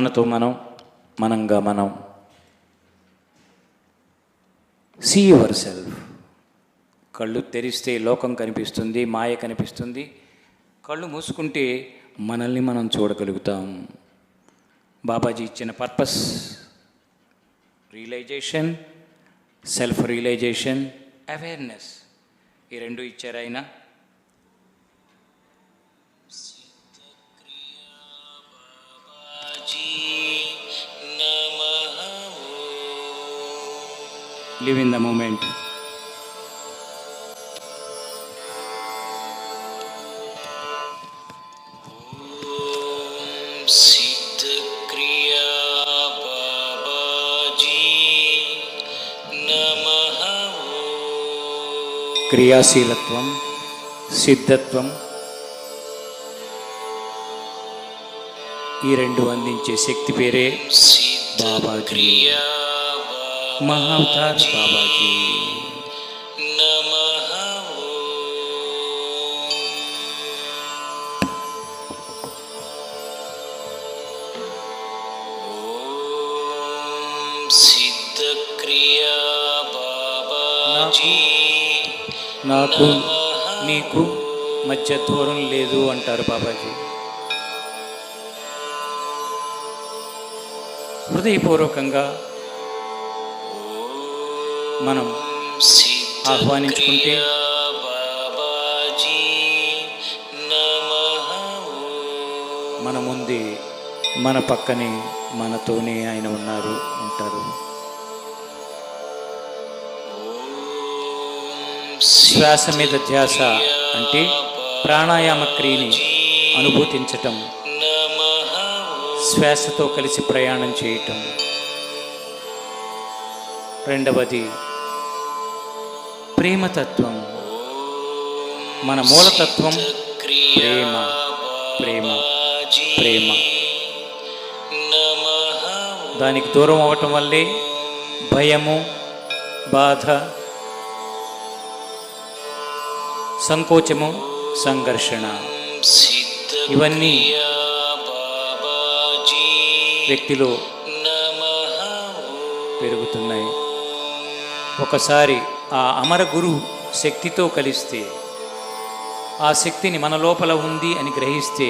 మనతో మనం మనంగా మనం. సీ యువర్ సెల్ఫ్ కళ్ళు తెరిస్తే లోకం కనిపిస్తుంది మాయ కనిపిస్తుంది. కళ్ళు మూసుకుంటే మనల్ని మనం చూడగలుగుతాం. బాబాజీ ఇచ్చిన purpose realization self realization awareness ఈ రెండు ఇచ్చారు ఆయన. Live in the moment. ക്രിയാശീലത്വം സിദ്ധത്വം ఈ రెండు అందించే శక్తి పేరే బాబాజీ మహావతార్ బాబాజీ. నాకు నీకు మధ్య దూరం లేదు అంటారు బాబాజీ. హృదయపూర్వకంగా మనం ఆహ్వానించుకుంటే మన ముందే మన పక్కనే మనతోనే ఆయన ఉన్నారు ఉంటారు. శ్వాస మీద ధ్యాస అంటే ప్రాణాయామ క్రియని అనుభూతించటం శ్వాసతో కలిసి ప్రయాణం చేయటం. రెండవది ప్రేమతత్వం. మన మూలతత్వం ప్రేమ ప్రేమ ప్రేమ. దానికి దూరం అవ్వటం వల్లే భయము బాధ సంకోచము సంఘర్షణ. ఇవన్నీ వ్యక్తిలో పెరుగుతున్నాయి. ఒకసారి ఆ అమర గురు శక్తితో కలిస్తే ఆ శక్తిని మన లోపల ఉంది అని గ్రహిస్తే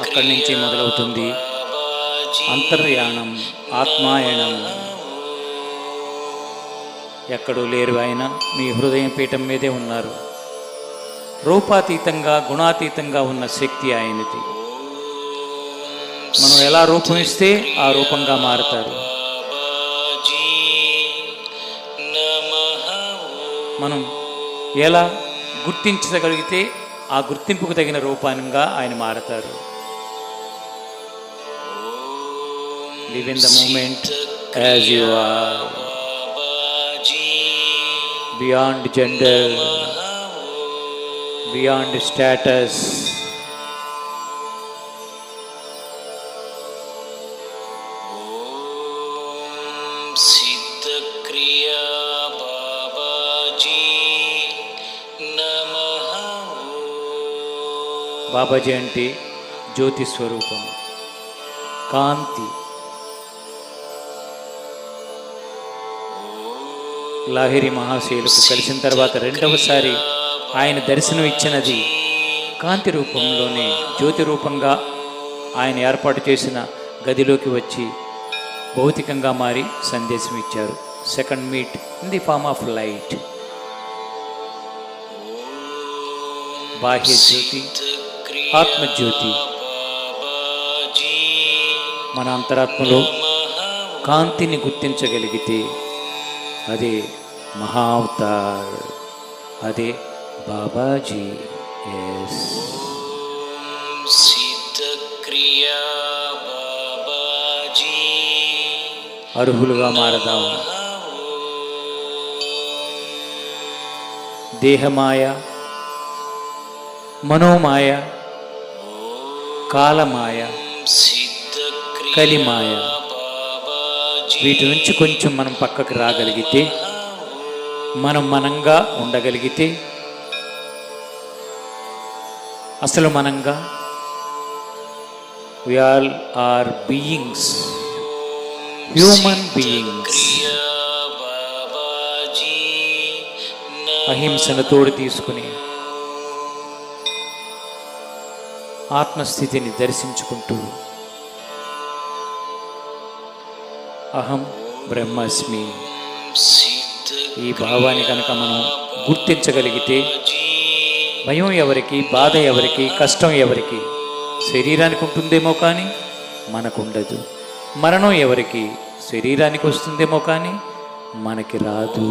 అక్కడి నుంచి మొదలవుతుంది అంతర్యాణం ఆత్మాయణం. ఎక్కడూ లేరు ఆయన మీ హృదయం పీఠం మీదే ఉన్నారు. రూపాతీతంగా గుణాతీతంగా ఉన్న శక్తి ఆయనది. మనం ఎలా రూపం ఇస్తే ఆ రూపంగా మారుతారు. మనం ఎలా గుర్తించగలిగితే ఆ గుర్తింపుకు తగిన రూపంగా ఆయన మారతారు. Live in the moment as you are beyond gender beyond status Babaji అంటే జ్యోతి స్వరూపం. కాంతి. లాహిరి మహాశయులకు కలిసిన తర్వాత రెండవసారి ఆయన దర్శనం ఇచ్చినది కాంతి రూపంలోనే జ్యోతి రూపంగా ఆయన ఏర్పాటు చేసిన గదిలోకి వచ్చి భౌతికంగా మారి సందేశం ఇచ్చారు. Second meet in the form of light. బాహ్య జ్యోతి. ఆత్మజ్యోతి. మన అంతరాత్మలో కాంతిని గుర్తించగలిగితే అదే మహావతార్. అదే బాబాజీ. ఎస్ అర్హులుగా మారదాం. దేహమాయ మనోమాయ కాలమాయ కలిమాయ. వీటి నుంచి కొంచెం మనం పక్కకు రాగలిగితే మనం మనంగా ఉండగలిగితే అసలు మనంగా we all are beings human beings అహింసను తోడు తీసుకుని ఆత్మస్థితిని దర్శించుకుంటూ. అహం బ్రహ్మస్మి. ఈ భావాన్ని కనుక మనం గుర్తించగలిగితే భయం ఎవరికి బాధ ఎవరికి కష్టం ఎవరికి శరీరానికి ఉంటుందేమో కానీ మనకు ఉండదు మరణం ఎవరికి శరీరానికి వస్తుందేమో కానీ మనకి రాదు.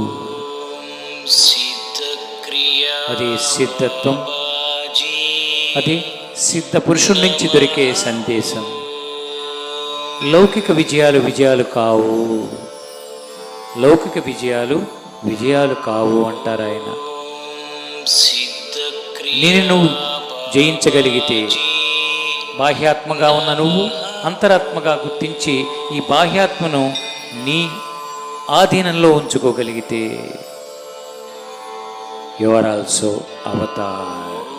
అది సిద్ధత్వం. అది సిద్ధ పురుషుడి నుంచి దొరికే సందేశం. లౌకిక విజయాలు విజయాలు కావు. లౌకిక విజయాలు విజయాలు కావు అంటారు ఆయన. నేను నువ్వు జయించగలిగితే బాహ్యాత్మగా ఉన్న నువ్వు అంతరాత్మగా గుర్తించి ఈ బాహ్యాత్మను నీ ఆధీనంలో ఉంచుకోగలిగితే. You are also avatar.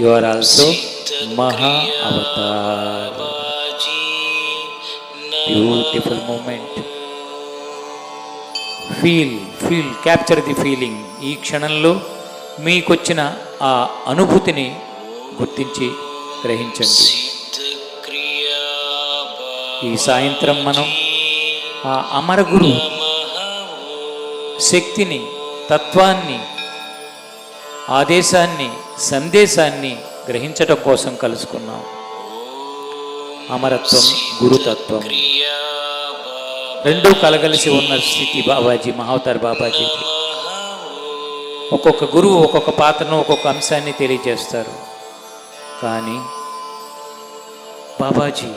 You are also మహా avatar beautiful moment feel feel capture the feeling ఈ క్షణంలో మీకొచ్చిన ఆ అనుభూతిని గుర్తించి గ్రహించండి. క్రియా ఈ సాయంత్రం మనం ఆ అమరగురు శక్తిని తత్వాన్ని ఆదేశాన్ని సందేశాన్ని గ్రహించటం కోసం కలుసుకున్నాం. అమరత్వం గురుతత్వం. రెండూ కలగలిసి ఉన్న స్థితి బాబాజీ మహావతార్ బాబాజీకి ఒక్కొక్క గురువు ఒక్కొక్క పాత్రను ఒక్కొక్క అంశాన్ని తెలియజేస్తారు. కానీ బాబాజీ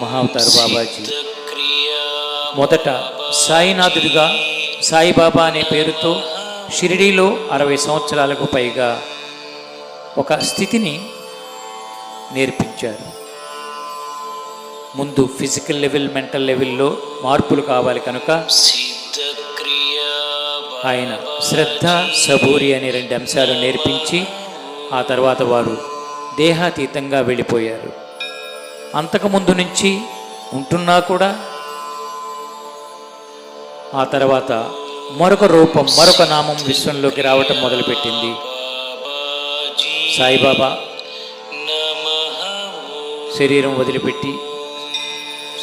మహావతార్ బాబాజీ మొదట సాయినాథుడిగా సాయిబాబా అనే పేరుతో షిరిడీలో అరవై సంవత్సరాలకు పైగా ఒక స్థితిని నేర్పించారు. ముందు ఫిజికల్ లెవెల్ మెంటల్ లెవెల్లో మార్పులు కావాలి కనుక ఆయన శ్రద్ధ సబూరి అనే రెండు అంశాలు నేర్పించి ఆ తర్వాత వారు దేహాతీతంగా వెళ్ళిపోయారు. అంతకుముందు నుంచి ఉంటున్నా కూడా ఆ తర్వాత మరొక రూపం మరొక నామం విశ్వంలోకి రావటం మొదలుపెట్టింది. సాయిబాబా శరీరం వదిలిపెట్టి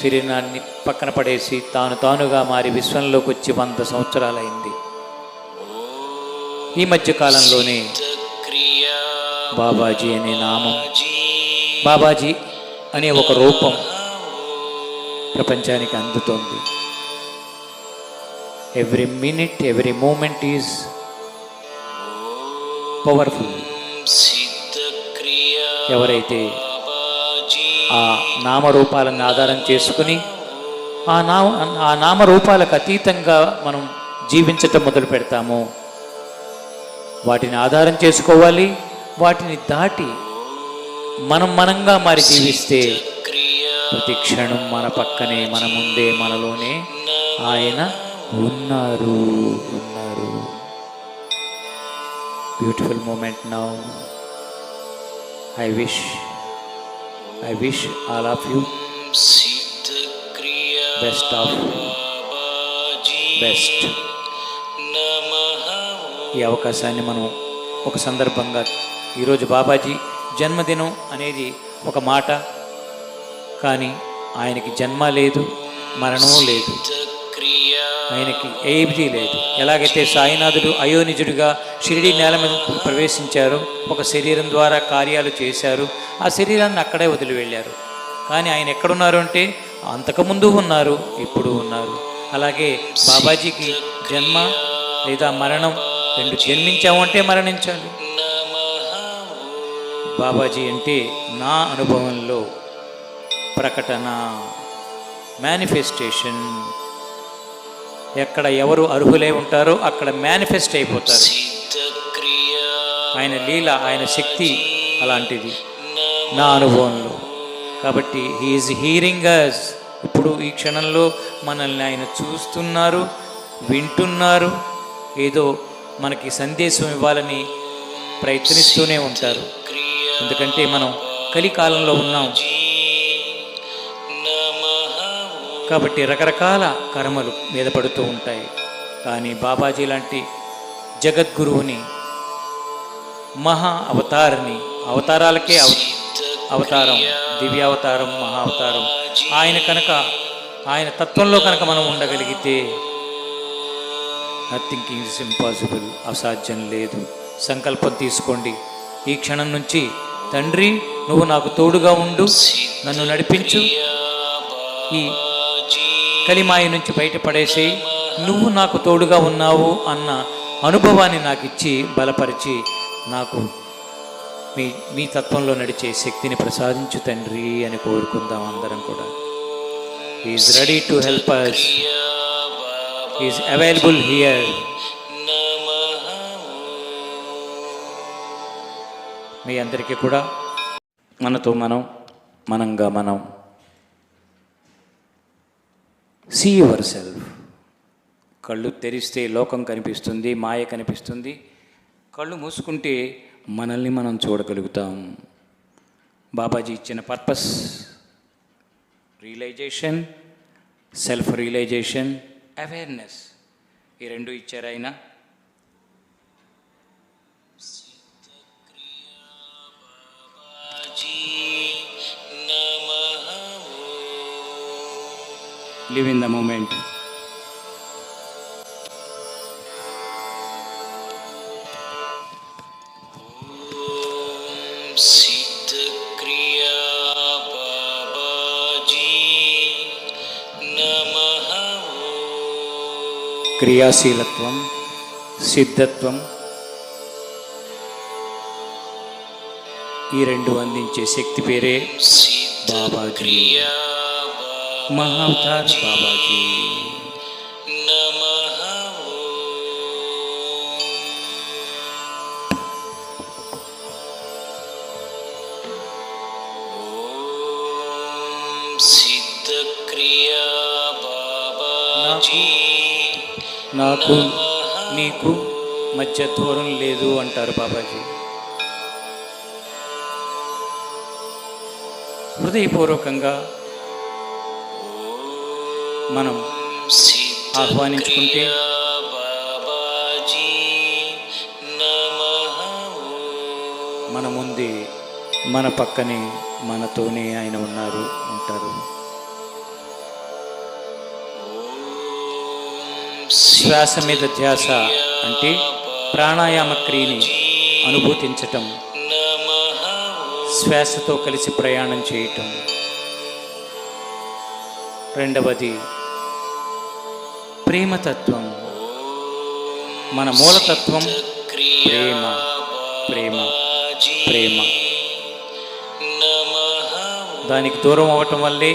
శరీరాన్ని పక్కన పడేసి తాను తానుగా మారి విశ్వంలోకి వచ్చి వంద సంవత్సరాలైంది. ఈ మధ్య కాలంలోనే క్రియా బాబాజీ అనే నామం బాబాజీ అనే ఒక రూపం ప్రపంచానికి అందుతోంది. Every minute every moment is powerful ఎవరైతే ఆ నామరూపాలను ఆధారం చేసుకుని ఆ నామ ఆ నామరూపాలకు అతీతంగా మనం జీవించటం మొదలు పెడతాము వాటిని ఆధారం చేసుకోవాలి వాటిని దాటి మనం మనంగా మారి జీవిస్తే ప్రతి క్షణం మన పక్కనే మన ముందే మనలోనే ఆయన ఉన్నారు. ఉన్నారు. Beautiful moment now I wish I wish all of you సిద్ధ బెస్ట్ ఆఫ్ బాబాజీ బెస్ట్ నమః ఈ అవకాశాన్ని మనం ఒక సందర్భంగా ఈరోజు బాబాజీ జన్మదినం అనేది ఒక మాట. కానీ ఆయనకి జన్మ లేదు మరణం లేదు. క్రియా ఆయనకి ఏది లేదు. ఎలాగైతే సాయినాథుడు అయోనిజుడిగా షిరిడి నేల మీద ప్రవేశించారు ఒక శరీరం ద్వారా కార్యాలు చేశారు. ఆ శరీరాన్ని అక్కడే వదిలి వెళ్ళారు. కానీ ఆయన ఎక్కడున్నారు అంటే అంతకుముందు ఉన్నారు ఇప్పుడు ఉన్నారు. అలాగే బాబాజీకి జన్మ లేదా మరణం రెండు జన్మించాము అంటే మరణించాలి. బాబాజీ అంటే నా అనుభవంలో ప్రకటన మేనిఫెస్టేషన్ ఎక్కడ ఎవరు అర్హులై ఉంటారో అక్కడ మేనిఫెస్ట్ అయిపోతారు. ఆయన లీల ఆయన శక్తి అలాంటిది. నా అనుభవంలో. కాబట్టి హీఈస్ హీరింగ్ అస్ ఇప్పుడు ఈ క్షణంలో మనల్ని ఆయన చూస్తున్నారు వింటున్నారు. ఏదో మనకి సందేశం ఇవ్వాలని ప్రయత్నిస్తూనే ఉంటారు. ఎందుకంటే మనం కలికాలంలో ఉన్నాం. కాబట్టి రకరకాల కర్మలు మీద పడుతూ ఉంటాయి. కానీ బాబాజీ లాంటి జగద్గురువుని మహా అవతారిని అవతారాలకే అవ అవతారం దివ్యావతారం మహా అవతారం ఆయన కనుక ఆయన తత్వంలో కనుక మనం ఉండగలిగితే నథింగ్ ఈజ్ ఇంపాసిబుల్ అసాధ్యం లేదు. సంకల్పం తీసుకోండి. ఈ క్షణం నుంచి తండ్రి నువ్వు నాకు తోడుగా ఉండు నన్ను నడిపించు. ఈ కలిమాయ నుంచి బయటపడేసి నువ్వు నాకు తోడుగా ఉన్నావు అన్న అనుభవాన్ని నాకు ఇచ్చి బలపరిచి నాకు మీ మీ తత్వంలో నడిచే శక్తిని ప్రసాదించు తండ్రి అని కోరుకుందాం అందరం కూడా. Is ready to help us is available here మీ అందరికీ కూడా మనతో మనం మనంగా మనం సీ యువర్ సెల్ఫ్ కళ్ళు తెరిస్తే లోకం కనిపిస్తుంది మాయ కనిపిస్తుంది. కళ్ళు మూసుకుంటే మనల్ని మనం చూడగలుగుతాం. బాబాజీ ఇచ్చిన purpose realization self realization awareness ఈ రెండు ఇచ్చారు ఆయన. Live the moment Siddhakriya Babaji నమః క్రియాశీలత్వం సిద్ధత్వం ఈ రెండు అందించే శక్తి పేరే బాబాజీ. మహావతార్ బాబాజీ నమః సిద్ధక్రియా బాబాజీ నాకు నీకు మధ్య దూరం లేదు అంటారు బాబాజీ. హృదయపూర్వకంగా మనం ఆహ్వానించుకుంటే బాబాజీ నమః. మన ముందే మన పక్కనే మనతోనే ఆయన ఉన్నారు ఉంటారు శ్వాస మీద ధ్యాస అంటే ప్రాణాయామ క్రియని అనుభూతించటం నమః శ్వాసతో కలిసి ప్రయాణం చేయటం. రెండవది ప్రేమతత్వం. మన మూలతత్వం ప్రేమ ప్రేమ ప్రేమ. నమః దానికి దూరం అవ్వటం వల్లే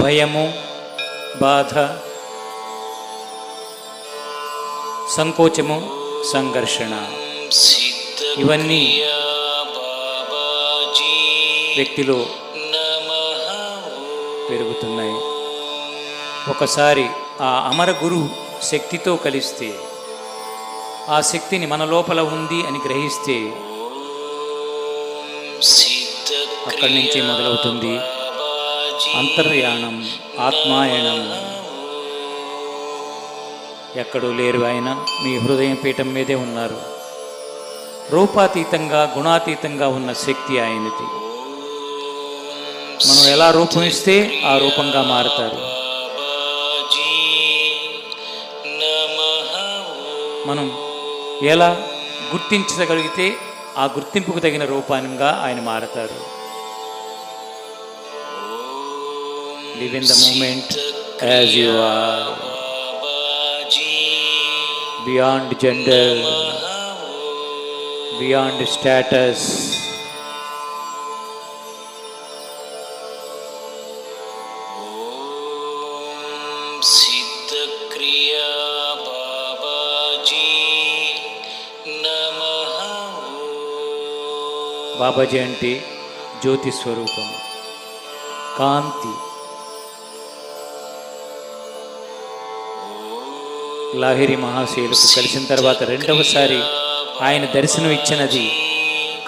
భయము బాధ సంకోచము సంఘర్షణ. ఇవన్నీ బాబాజీ వ్యక్తిలో నమః పెరుగుతున్నాయి. ఒకసారి ఆ అమర గురు శక్తితో కలిస్తే ఆ శక్తిని మన లోపల ఉంది అని గ్రహిస్తే అక్కడి నుంచి మొదలవుతుంది అంతర్యాణం ఆత్మాయణం. ఎక్కడో లేరు ఆయన మీ హృదయం పీఠం మీదే ఉన్నారు. రూపాతీతంగా గుణాతీతంగా ఉన్న శక్తి ఆయనది. మనం ఎలా రూపం ఇస్తే ఆ రూపంగా మారతారు. మనం ఎలా గుర్తించగలిగితే ఆ గుర్తింపుకు తగిన రూపానంగా ఆయన మారతారు. Live in the moment as you are beyond gender beyond Babaji అంటే జ్యోతి స్వరూపం. కాంతి. లాహిరి మహాశయులకు కలిసిన తర్వాత రెండవసారి ఆయన దర్శనం ఇచ్చినది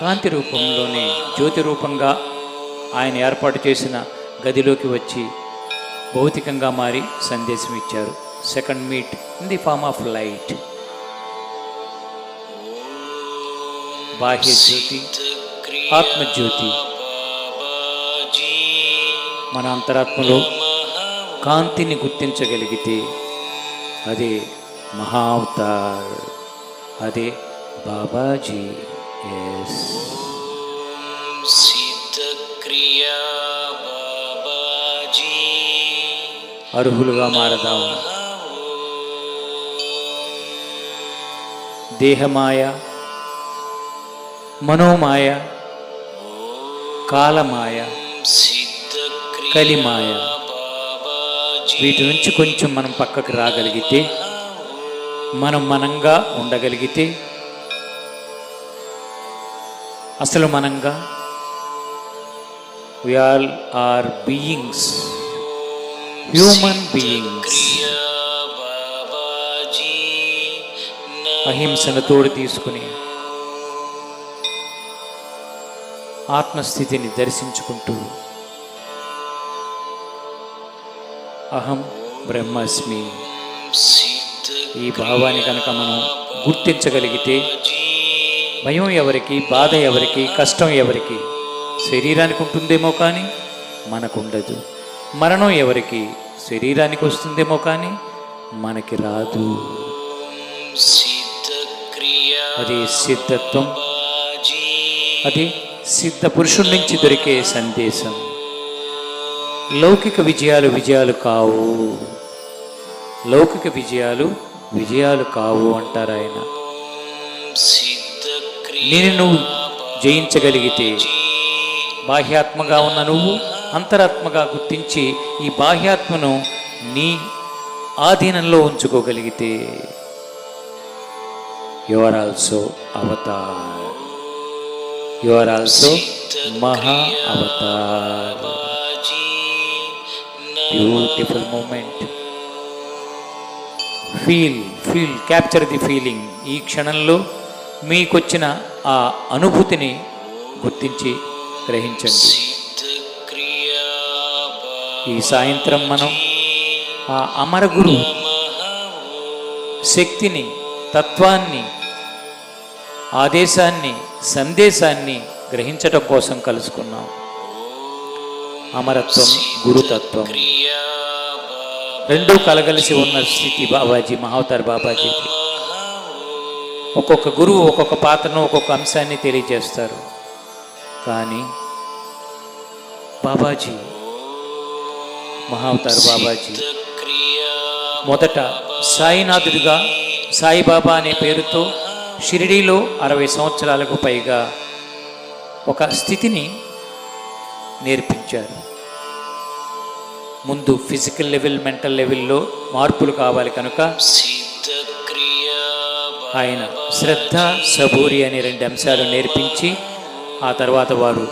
కాంతి రూపంలోనే జ్యోతి రూపంగా ఆయన ఏర్పాటు చేసిన గదిలోకి వచ్చి భౌతికంగా మారి సందేశం ఇచ్చారు. Second meet in the form of light. బాహ్య జ్యోతి. ఆత్మజ్యోతి బాబాజీ మన అంతరాత్మలో కాంతిని గుర్తించగలిగితే అదే మహావతార్ అదే బాబాజీ ఎస్ సిద్ధక్రియా బాబాజీ అర్హులుగా మారదాం దేహమాయ మనోమాయ కాలమాయ కలిమాయ. వీటి నుంచి కొంచెం మనం పక్కకు రాగలిగితే మనం మనంగా ఉండగలిగితే అసలు మనంగా we all are beings human beings అహింసను తోడు తీసుకుని ఆత్మస్థితిని దర్శించుకుంటూ. అహం బ్రహ్మస్మి. ఈ భావాన్ని కనుక మనం గుర్తించగలిగితే భయం ఎవరికి బాధ ఎవరికి కష్టం ఎవరికి శరీరానికి ఉంటుందేమో కానీ మనకు ఉండదు మరణం ఎవరికి శరీరానికి వస్తుందేమో కానీ మనకి రాదు. అది సిద్ధత్వం. అది సిద్ధ పురుషుడి నుంచి దొరికే సందేశం. లౌకిక విజయాలు విజయాలు కావు. లౌకిక విజయాలు విజయాలు కావు అంటారు ఆయన. నేను నువ్వు జయించగలిగితే బాహ్యాత్మగా ఉన్న నువ్వు అంతరాత్మగా గుర్తించి ఈ బాహ్యాత్మను నీ ఆధీనంలో ఉంచుకోగలిగితే. You are also avatar you are also మహా avatar beautiful moment feel feel capture the feeling ఈ క్షణంలో మీకొచ్చిన ఆ అనుభూతిని గుర్తించి గ్రహించండి. ఈ సాయంత్రం మనం ఆ అమరగురు శక్తిని తత్వాన్ని ఆదేశాన్ని సందేశాన్ని గ్రహించటం కోసం కలుసుకున్నాం. అమరత్వం గురుతత్వం. రెండూ కలగలిసి ఉన్న స్థితి బాబాజీ మహావతార్ బాబాజీకి ఒక్కొక్క గురువు ఒక్కొక్క పాత్రను ఒక్కొక్క అంశాన్ని తెలియజేస్తారు. కానీ బాబాజీ మహావతార్ బాబాజీ మొదట సాయినాథుడిగా సాయిబాబా అనే పేరుతో షిరిడీలో అరవై సంవత్సరాలకు పైగా ఒక స్థితిని నేర్పించారు. ముందు ఫిజికల్ లెవెల్ మెంటల్ లెవెల్లో మార్పులు కావాలి కనుక ఆయన శ్రద్ధ సబూరి అనే రెండు అంశాలు నేర్పించి ఆ తర్వాత వారు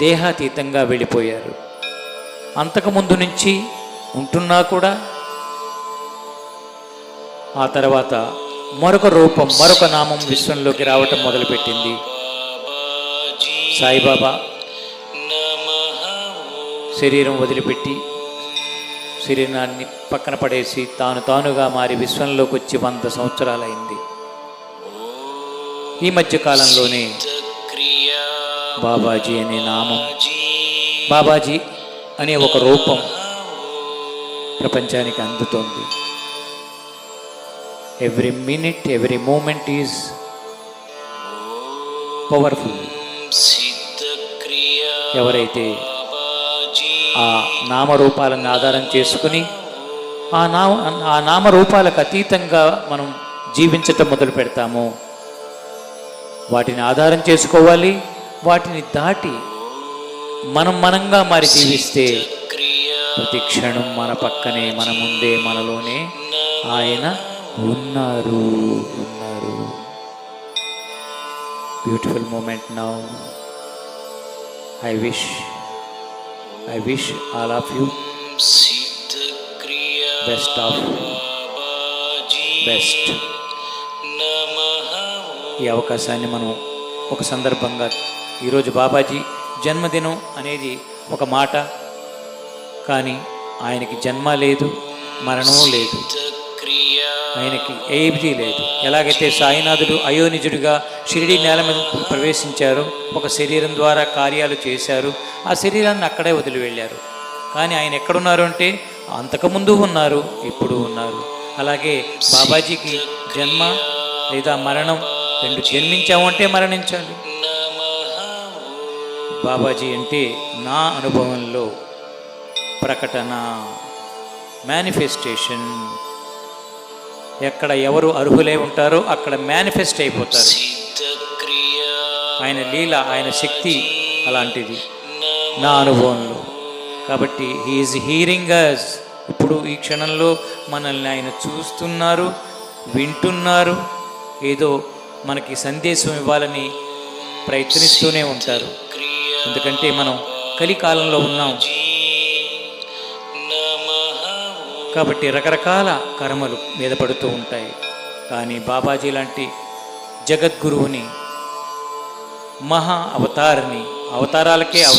దేహాతీతంగా వెళ్ళిపోయారు. అంతకుముందు నుంచి ఉంటున్నా కూడా ఆ తర్వాత మరొక రూపం మరొక నామం విశ్వంలోకి రావటం మొదలుపెట్టింది. సాయిబాబా శరీరం వదిలిపెట్టి శరీరాన్ని పక్కన పడేసి తాను తానుగా మారి విశ్వంలోకి వచ్చి వంద సంవత్సరాలైంది. ఈ మధ్య కాలంలోనే క్రియా బాబాజీ అనే నామం బాబాజీ అనే ఒక రూపం ప్రపంచానికి అందుతోంది. Every minute every moment is powerful ఎవరైతే ఆ నామరూపాలను ఆధారం చేసుకుని ఆ నామ ఆ నామరూపాలకు అతీతంగా మనం జీవించటం మొదలు పెడతాము. వాటిని ఆధారం చేసుకోవాలి. వాటిని దాటి మనం మనంగా మారి జీవిస్తే ప్రతి క్షణం మన పక్కనే మన ముందే మనలోనే ఆయన ఉన్నారు. ఉన్నారు. Beautiful moment now I wish I wish all of you Siddhakriya best of Babaji best నమః ఈ అవకాశాన్ని మనం ఒక సందర్భంగా ఈరోజు బాబాజీ జన్మదినం అనేది ఒక మాట. కానీ ఆయనకి జన్మ లేదు మరణము లేదు. ఆయనకి ఏది లేదు. ఎలాగైతే సాయినాథుడు అయోనిజుడిగా షిరిడి నేల మీద ప్రవేశించారు ఒక శరీరం ద్వారా కార్యాలు చేశారు. ఆ శరీరాన్ని అక్కడే వదిలి వెళ్ళారు. కానీ ఆయన ఎక్కడున్నారు అంటే అంతకుముందు ఉన్నారు ఇప్పుడు ఉన్నారు. అలాగే బాబాజీకి జన్మ లేదా మరణం రెండు జన్మించామంటే మరణించాలి. బాబాజీ అంటే నా అనుభవంలో ప్రకటన మేనిఫెస్టేషన్ ఎక్కడ ఎవరు అర్హులై ఉంటారో అక్కడ మేనిఫెస్ట్ అయిపోతారు. ఆయన లీల ఆయన శక్తి అలాంటిది. నా అనుభవంలో. కాబట్టి హీఈస్ హీరింగ్ అస్ ఇప్పుడు ఈ క్షణంలో మనల్ని ఆయన చూస్తున్నారు వింటున్నారు ఏదో మనకి సందేశం ఇవ్వాలని ప్రయత్నిస్తూనే ఉంటారు. ఎందుకంటే మనం కలికాలంలో ఉన్నాం. కాబట్టి రకరకాల కర్మలు మీద పడుతూ ఉంటాయి. కానీ బాబాజీ లాంటి జగద్గురువుని మహా అవతారిని అవతారాలకే అవ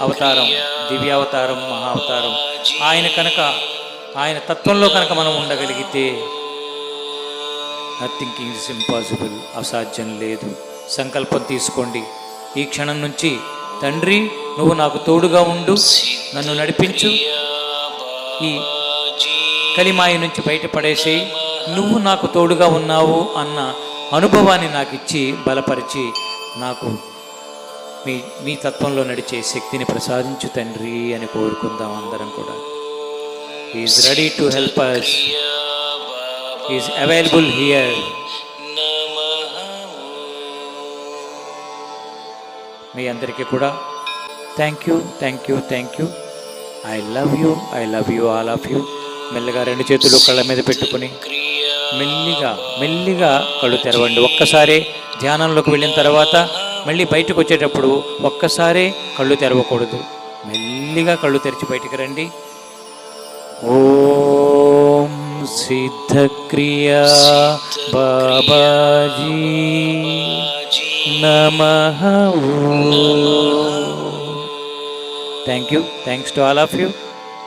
అవతారం దివ్యావతారం మహా అవతారం ఆయన కనుక ఆయన తత్వంలో కనుక మనం ఉండగలిగితే నథింగ్ ఈజ్ ఇంపాసిబుల్ అసాధ్యం లేదు. సంకల్పం తీసుకోండి. ఈ క్షణం నుంచి తండ్రి నువ్వు నాకు తోడుగా ఉండు నన్ను నడిపించు. ఈ కలిమాయి నుంచి బయటపడేసి నువ్వు నాకు తోడుగా ఉన్నావు అన్న అనుభవాన్ని నాకు ఇచ్చి బలపరిచి నాకు మీ మీ తత్వంలో నడిచే శక్తిని ప్రసాదించు తండ్రి అని కోరుకుందాం అందరం కూడా. Is ready to help us is available here మీ అందరికీ కూడా thank you thank you thank you I love you I love you all of you మెల్లగా రెండు చేతులు కళ్ళ మీద పెట్టుకుని మెల్లిగా మెల్లిగా కళ్ళు తెరవండి. ఒక్కసారి ధ్యానంలోకి వెళ్ళిన తర్వాత మళ్ళీ బయటకు వచ్చేటప్పుడు ఒక్కసారే కళ్ళు తెరవకూడదు. మెల్లిగా కళ్ళు తెరిచి బయటికి రండి. ఓం సిద్ధక్రియా బాబాజీ నమ. Thank you thanks to all of you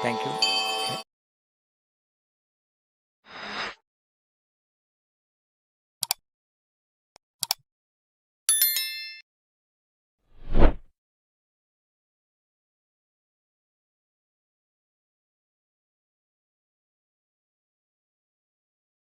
thank you